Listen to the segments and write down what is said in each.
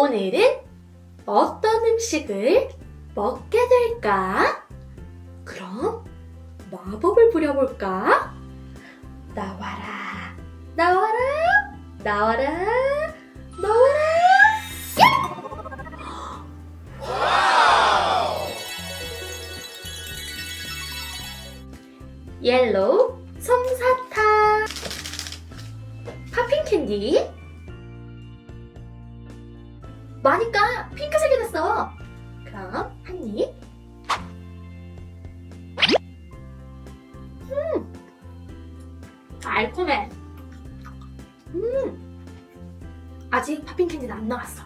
오늘은 어떤 음식을 먹게 될까? 그럼 마법을 부려볼까? 나와라, 나와라, 나와라, 나와라. 옐로우 솜사탕 팝핑 캔디 마니까 핑크색이 됐어. 그럼 한 입. 음. 달콤해. 음. 아직 팝핑 캔디는 안 나왔어.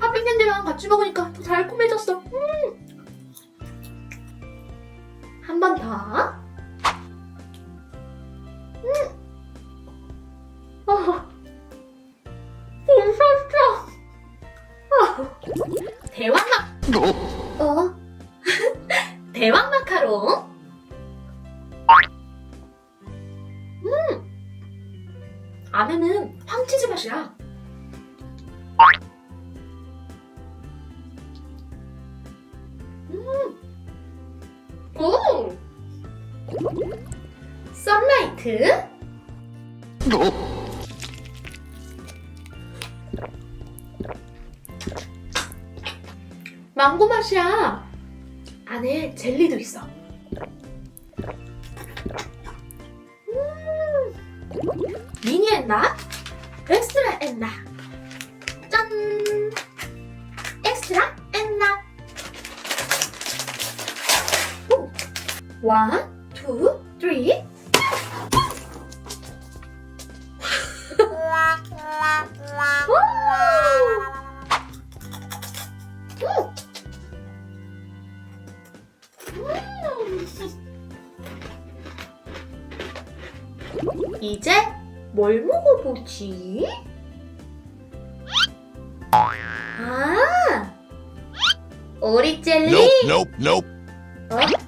팥빙 캔디랑 같이 먹으니까 더 달콤해졌어. 음. 한 번 더. 음. 아, 맛있어. 아, 대왕 마, 어? 대왕 마카롱. 음. 안에는 황치즈 맛이야. 오! 썬라이트? 망고 맛이야. 안에 젤리도 있어. 음, 미니 엔나 엑스트라 엔나. 짠. 엑스트라 엔나. 원, 투, 쓰리. 이제 뭘 먹어보지? 아, 오리 젤리. Nope, nope, nope. 어?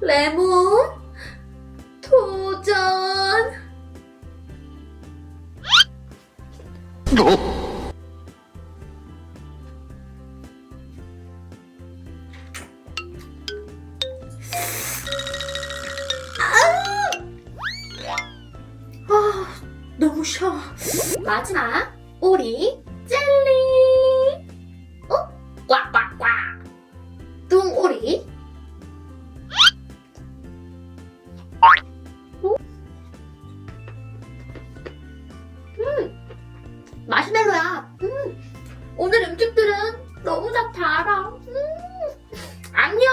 레몬. 도전. 아, 너무 쉬워. 마지막 오리. 오늘 음식들은 너무 다 달아. 음, 안녕.